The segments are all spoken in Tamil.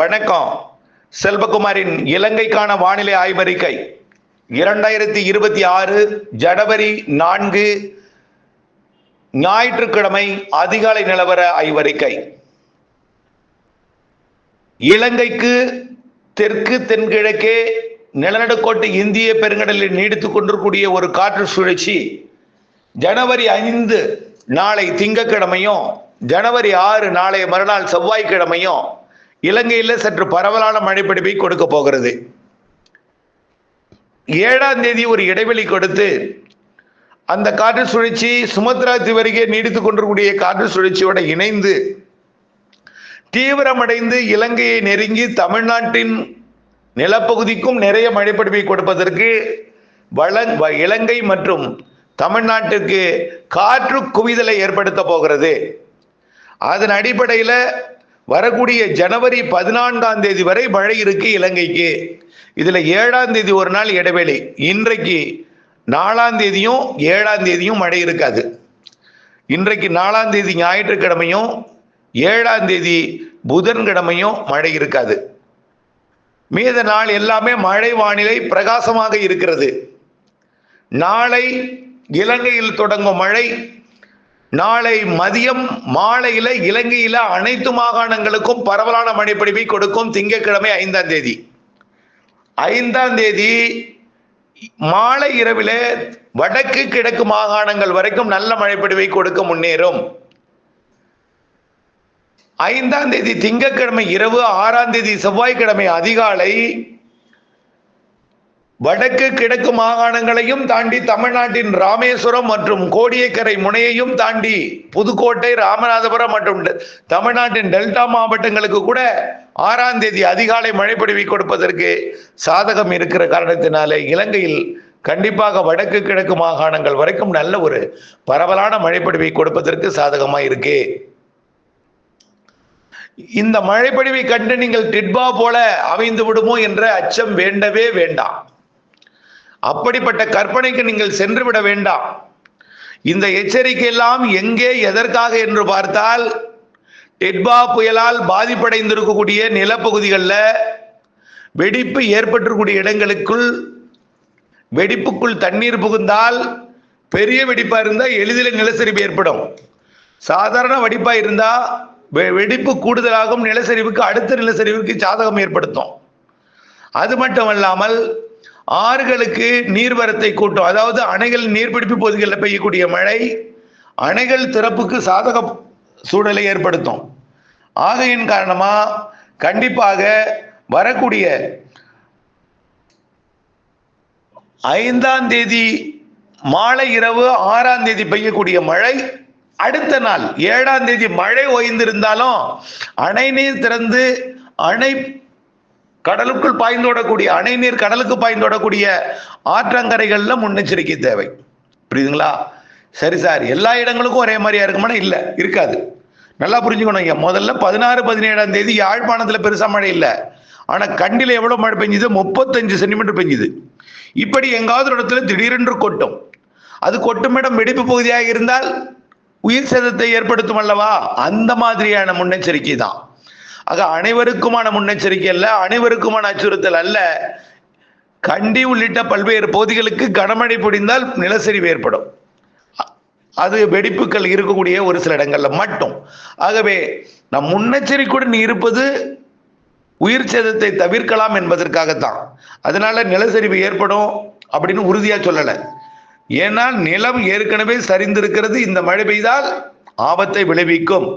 வணக்கம். செல்வகுமாரின் இலங்கைக்கான வானிலை ஆய்வறிக்கை. இரண்டாயிரத்தி இருபத்தி ஆறு ஜனவரி நான்கு ஞாயிற்றுக்கிழமை அதிகாலை நிலவர ஆய்வறிக்கை. இலங்கைக்கு தெற்கு தென்கிழக்கே நிலநடுக்கோட்டு இந்திய பெருங்கடலில் நீடித்துக் கொண்டிருக்கூடிய ஒரு காற்று சுழற்சி. ஜனவரி ஐந்து நாளை திங்கக்கிழமையும் ஜனவரி ஆறு நாளை மறுநாள் செவ்வாய்க்கிழமையும் இலங்கையில் சற்று பரவலான மழைப்பிடிப்பை கொடுக்க போகிறது. ஏழாம் தேதி ஒரு இடைவெளி கொடுத்து அந்த காற்று சுழற்சி சுமத்ரா தீவருகே நீடித்துக் கொண்டிருக்கூடிய காற்று சுழற்சியோட இணைந்து தீவிரமடைந்து இலங்கையை நெருங்கி தமிழ்நாட்டின் நிலப்பகுதிக்கும் நிறைய மழைப்பிடிப்பை கொடுப்பதற்கு வளங் வ- இலங்கை மற்றும் தமிழ்நாட்டுக்கு காற்று குவிதலை ஏற்படுத்த போகிறது. அதன் அடிப்படையில் வரக்கூடிய ஜனவரி பதினான்காம் தேதி வரை மழை இருக்கு இலங்கைக்கு. இதுல ஏழாம் தேதி ஒரு நாள் இடைவெளி. இன்றைக்கு நாலாம் தேதியும் ஏழாம் தேதியும் மழை இருக்காது. இன்றைக்கு நாலாம் தேதி ஞாயிற்றுக்கிழமையும் ஏழாம் தேதி புதன்கிழமையும் மழை இருக்காது. மீத நாள் எல்லாமே மழை வானிலை பிரகாசமாக இருக்கிறது. நாளை இலங்கையில் தொடங்கும் மழை நாளை மதியம் மாலையில இலங்கையில அனைத்து மாகாணங்களுக்கும் பரவலான மழைப்பொழிவை கொடுக்கும் திங்கட்கிழமை ஐந்தாம் தேதி. ஐந்தாம் தேதி மாலை இரவில் வடக்கு கிழக்கு மாகாணங்கள் வரைக்கும் நல்ல மழைப்பொழிவை கொடுக்க முன்னேறும். ஐந்தாம் தேதி திங்கட்கிழமை இரவு ஆறாம் தேதி செவ்வாய்க்கிழமை அதிகாலை வடக்கு கிழக்கு மாகாணங்களையும் தாண்டி தமிழ்நாட்டின் ராமேஸ்வரம் மற்றும் கோடியக்கரை முனையையும் தாண்டி புதுக்கோட்டை ராமநாதபுரம் மற்றும் தமிழ்நாட்டின் டெல்டா மாவட்டங்களுக்கு கூட ஆறாம் தேதி அதிகாலை மழைப்பொழிவை கொடுப்பதற்கு சாதகம் இருக்கிற காரணத்தினாலே இலங்கையில் கண்டிப்பாக வடக்கு கிழக்கு மாகாணங்கள் வரைக்கும் நல்ல ஒரு பரவலான மழைப்பொழிவை கொடுப்பதற்கு சாதகமாக இருக்கு. இந்த மழைப்பொழிவை கண்டு நீங்கள் டிட்பா போல அமைந்து விடுமோ என்ற அச்சம் வேண்டவே வேண்டாம். அப்படிப்பட்ட கற்பனைக்கு நீங்கள் சென்று விட வேண்டாம். இந்த எச்சரிக்கை எல்லாம் எங்கே எதற்காக என்று பார்த்தால் டெட்பா புயலால் பாதிப்படைந்திருக்கக்கூடிய நிலப்பகுதிகளில் வெடிப்பு ஏற்பட்டிருக்கூடிய இடங்களுக்குள் வெடிப்புக்குள் தண்ணீர் புகுந்தால் பெரிய வெடிப்பா இருந்தால் எளிதில் நிலச்சரிவு ஏற்படும். சாதாரண வெடிப்பா இருந்தா வெ- வெடிப்பு கூடுதலாகும் நிலச்சரிவுக்கு அடுத்த நிலச்சரிவுக்கு சாதகம் ஏற்படுத்தும். அது மட்டுமல்லாமல் ஆறுகளுக்கு நீர்வரத்தை கூட்டும். அதாவது அணைகள் நீர்பிடிப்பு பகுதிகளில் பெய்யக்கூடிய மழை அணைகள் திறப்புக்கு சாதக சூழலை ஏற்படுத்தும். ஆகையின் காரணமா கண்டிப்பாக வரக்கூடிய ஐந்தாம் தேதி மாலை இரவு ஆறாம் தேதி பெய்யக்கூடிய மழை அடுத்த நாள் ஏழாம் தேதி மழை ஓய்ந்திருந்தாலும் அணை நீர் திறந்து அணை கடலுக்குள் பாய்ந்தோடக்கூடிய அணை நீர் கடலுக்கு பாய்ந்தோடக்கூடிய ஆற்றங்கரைகள்ல முன்னெச்சரிக்கை தேவை. புரியுதுங்களா? சரி சார் எல்லா இடங்களுக்கும் ஒரே மாதிரியா இருக்குமானா? இல்லை இருக்காது. நல்லா புரிஞ்சுக்கணும் இங்கே முதல்ல பதினாறு பதினேழாம் தேதி யாழ்ப்பாணத்தில் பெருசாக மழை இல்லை. ஆனால் கண்டில எவ்வளோ மழை பெஞ்சுது? முப்பத்தஞ்சு சென்டிமீட்டர் பெஞ்சுது. இப்படி எங்காவது ஒரு இடத்துல திடீரென்று கொட்டும். அது கொட்டும் இடம் வெடிப்பு பகுதியாக இருந்தால் உயிர் சேதத்தை ஏற்படுத்தும் அல்லவா? அந்த மாதிரியான முன்னெச்சரிக்கை தான். ஆக அனைவருக்குமான முன்னெச்சரிக்கை அல்ல அனைவருக்குமான அச்சுறுத்தல் அல்ல. கண்டி உள்ளிட்ட பல்வேறு பகுதிகளுக்கு கனமழை பொடிந்தால் நிலச்சரிவு ஏற்படும். அது வெடிப்புகள் இருக்கக்கூடிய ஒரு சில இடங்கள்ல மட்டும். ஆகவே நம் முன்னெச்சரிக்கையுடன் இருப்பது உயிர் சேதத்தை தவிர்க்கலாம் என்பதற்காகத்தான். அதனால நிலச்சரிவு ஏற்படும் அப்படின்னு உறுதியா சொல்லலை. ஏன்னா நிலம் ஏற்கனவே சரிந்திருக்கிறது இந்த மழை பெய்தால் ஆபத்தை விளைவிக்கும்.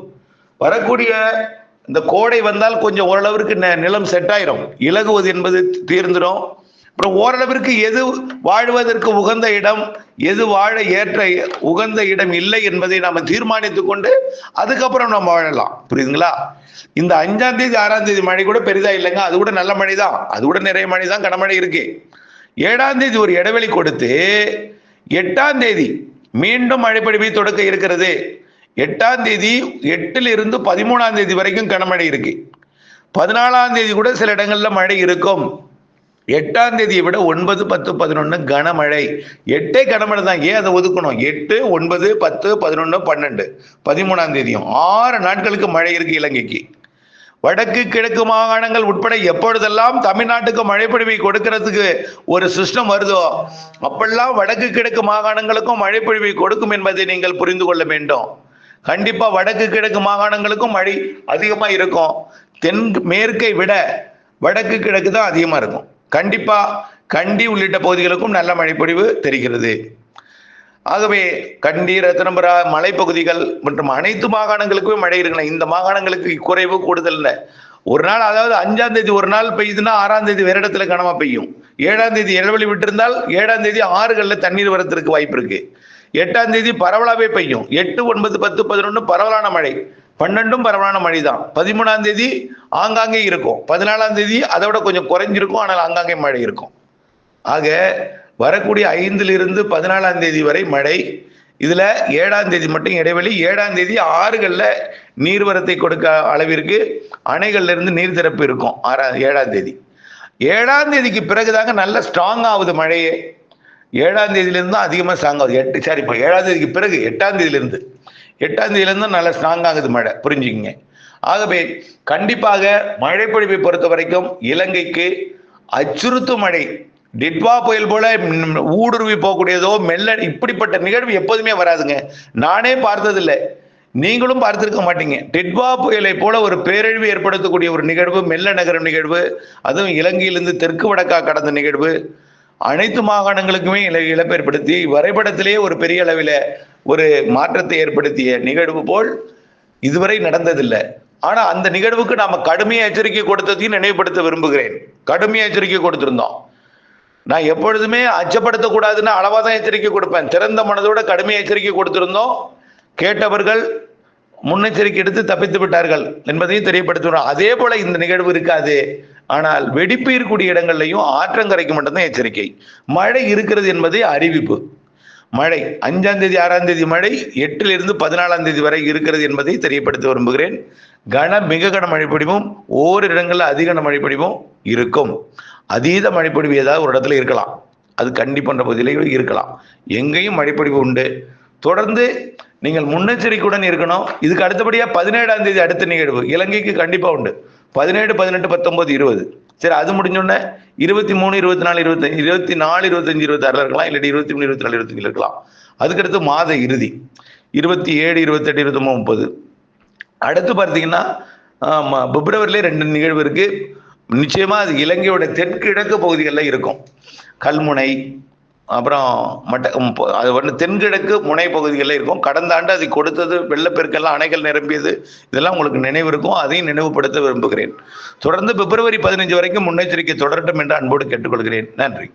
வரக்கூடிய இந்த கோடை வந்தால் கொஞ்சம் ஓரளவிற்கு நிலம் செட் ஆயிரும். இலகுவது என்பது தீர்ந்துடும் அப்புறம் ஓரளவிற்கு எது வாழ்வதற்கு உகந்த இடம் எது வாழ ஏற்ற உகந்த இடம் இல்லை என்பதை நாம தீர்மானித்து கொண்டு அதுக்கப்புறம் நம்ம வாழலாம். புரியுதுங்களா? இந்த அஞ்சாம் தேதி ஆறாம் தேதி மழை கூட பெரிதா இல்லைங்க. அது கூட நல்ல மழை தான். அது கூட நிறைய மழை தான் கனமழை இருக்கு. ஏழாம் தேதி ஒரு இடைவெளி கொடுத்து எட்டாம் தேதி மீண்டும் மழைப்பொழிவை தொடக்க இருக்கிறது. எட்டாம் தேதி எட்டுல இருந்து பதிமூணாம் தேதி வரைக்கும் கனமழை இருக்கு. பதினாலாம் தேதி கூட சில இடங்கள்ல மழை இருக்கும். எட்டாம் தேதியை விட ஒன்பது பத்து பதினொன்று கனமழை. எட்டே கனமழை தான். ஏன் அதை ஒதுக்கணும்? எட்டு ஒன்பது பத்து பதினொன்று பன்னெண்டு. பதிமூணாம் தேதியும் ஆறு நாட்களுக்கு மழை இருக்கு இலங்கைக்கு. வடக்கு கிழக்கு மாகாணங்கள் உட்பட எப்பொழுதெல்லாம் தமிழ்நாட்டுக்கு மழைப்பொழிவை கொடுக்கிறதுக்கு ஒரு சிஸ்டம் வருதோ அப்பெல்லாம் வடக்கு கிழக்கு மாகாணங்களுக்கும் மழைப்பொழிவை கொடுக்கும் என்பதை நீங்கள் புரிந்து கொள்ள வேண்டும். கண்டிப்பா வடக்கு கிழக்கு மாகாணங்களுக்கும் மழை அதிகமா இருக்கும். தென் மேற்கை விட வடக்கு கிழக்கு தான் அதிகமா இருக்கும். கண்டிப்பா கண்டி உள்ளிட்ட பகுதிகளுக்கும் நல்ல மழைப்பொழிவு தெரிகிறது. ஆகவே கண்டி ரத்னபுரா மலைப்பகுதிகள் மற்றும் அனைத்து மாகாணங்களுக்குமே மழை இருக்கணும் இந்த மாகாணங்களுக்கு குறைவு கூடுதல் இல்லை. ஒரு நாள் அதாவது அஞ்சாம் தேதி ஒரு நாள் பெய்யுதுன்னா ஆறாம் தேதி வேற இடத்துல கனமா பெய்யும். ஏழாம் தேதி இடைவெளி விட்டிருந்தால் ஏழாம் தேதி ஆறுகளில் தண்ணீர் வரத்திற்கு வாய்ப்பு இருக்கு. எட்டாம் தேதி பரவலாகவே பெய்யும். எட்டு ஒன்பது பத்து பதினொன்று பரவலான மழை. பன்னெண்டும் பரவலான மழை தான் பதிமூணாம் தேதி ஆங்காங்கே இருக்கும். பதினாலாம் தேதி அதை விட கொஞ்சம் குறைஞ்சிருக்கும். ஆனால் ஆங்காங்கே மழை இருக்கும். ஆக வரக்கூடிய ஐந்திலிருந்து பதினாலாம் தேதி வரை மழை. இதில் ஏழாம் தேதி மட்டும் இடைவெளி. ஏழாம் தேதி ஆறுகளில் நீர்வரத்தை கொடுக்க அளவிற்கு அணைகள்லேருந்து நீர் திறப்பு இருக்கும். ஆறாம் ஏழாம் தேதி. ஏழாம் தேதிக்கு பிறகுதாங்க நல்ல ஸ்ட்ராங் ஆகுது மழையே. ஏழாம் தேதியிலேருந்து தான் அதிகமாக ஸ்ட்ராங் ஆகுது. எட்டு சாரி இப்போ ஏழாம் தேதிக்கு பிறகு எட்டாம் தேதியிலேருந்து. எட்டாம் தேதியிலிருந்து நல்லா ஸ்ட்ராங் ஆகுது மழை. புரிஞ்சுக்கிங்க. ஆகவே கண்டிப்பாக மழைப்பொழிவை பொறுத்த வரைக்கும் இலங்கைக்கு அச்சுறுத்தும் மழை. டிட்வா புயல் போல ஊடுருவி போகக்கூடியதோ மெல்ல இப்படிப்பட்ட நிகழ்வு எப்போதுமே வராதுங்க. நானே பார்த்ததில்லை. நீங்களும் பார்த்திருக்க மாட்டீங்க. டிட்வா புயலை போல ஒரு பேரழிவு ஏற்படுத்தக்கூடிய ஒரு நிகழ்வு மெல்ல நகரம் நிகழ்வு அதுவும் இலங்கையிலிருந்து தெற்கு வடக்கா கடந்த நிகழ்வு அனைத்து மாகாணங்களுக்குமே இழ- இழப்பு ஏற்படுத்தி வரைபடத்திலேயே ஒரு பெரிய அளவில் ஒரு மாற்றத்தை ஏற்படுத்திய நிகழ்வு போல் இதுவரை நடந்ததில்லை. ஆனா அந்த நிகழ்வுக்கு நாம கடுமையா எச்சரிக்கை கொடுத்ததையும் நினைவுபடுத்த விரும்புகிறேன். கடுமையா எச்சரிக்கை கொடுத்திருந்தோம். நான் எப்பொழுதுமே அச்சப்படுத்தக்கூடாதுன்னு அளவாக தான் எச்சரிக்கை கொடுப்பேன். திறந்த மனதோட கடுமையா எச்சரிக்கை கொடுத்திருந்தோம். கேட்டவர்கள் முன்னெச்சரிக்கை எடுத்து தப்பித்து விட்டார்கள் என்பதையும் தெரியப்படுத்துகிறோம். அதே போல இந்த நிகழ்வு இருக்காது. ஆனால் வெடிப்பு இருக்கக்கூடிய இடங்கள்லையும் ஆற்றங்கரைக்கு மட்டும்தான் எச்சரிக்கை. மழை இருக்கிறது என்பதே அறிவிப்பு. மழை அஞ்சாம் தேதி ஆறாம் தேதி மழை எட்டிலிருந்து பதினாலாம் தேதி வரை இருக்கிறது என்பதை தெரியப்படுத்த விரும்புகிறேன். கன மிக கன மழைப்பொழிவும் ஓரிரு இடங்களில் அதிக மழைப்பொழிவும் இருக்கும். அதீத மழைப்பொழிவு ஏதாவது ஒரு இடத்துல இருக்கலாம். அது கண்டி பகுதியில் இருக்கலாம். எங்கேயும் மழைப்பொடிவு உண்டு. தொடர்ந்து நீங்கள் முன்னெச்சரிக்கையுடன் இருக்கணும். இதுக்கு அடுத்தபடியா பதினேழாம் தேதி அடுத்த நிகழ்வு. இலங்கைக்கு கண்டிப்பா உண்டு. பதினேழு பதினெட்டு பத்தொன்பது இருபது. சரி அது முடிஞ்சோடனே இருபத்தி மூணு இருபத்தி நாலு இருபத்தஞ்சு இருபத்தி நாலு இருபத்தஞ்சு இருபத்தாறுல இருக்கலாம் இல்லாட்டி இருபத்தி மூணு இருபத்தி நாலு இருபத்தஞ்சுல இருக்கலாம். அதுக்கடுத்து மாத இறுதி. இருபத்தி ஏழு இருபத்தெட்டு இருபத்தொம்பது முப்பது. அடுத்து பார்த்தீங்கன்னா பிப்ரவரியிலே ரெண்டு நிகழ்வு இருக்கு. நிச்சயமா அது இலங்கையோட தென்கிழக்கு பகுதிகளில் இருக்கும். கல்முனை அப்புறம் மட்ட அது வந்து தென்கிழக்கு முனை பகுதிகளில் இருக்கும். கடந்த ஆண்டு அதை கொடுத்தது வெள்ளப்பெருக்கெல்லாம் அணைகள் நிரம்பியது. இதெல்லாம் உங்களுக்கு நினைவு இருக்கும். அதையும் நினைவுபடுத்த விரும்புகிறேன். தொடர்ந்து பிப்ரவரி பதினஞ்சு வரைக்கும் முன்னெச்சரிக்கை தொடரட்டும் என்று அன்போடு கேட்டுக்கொள்கிறேன். நன்றி.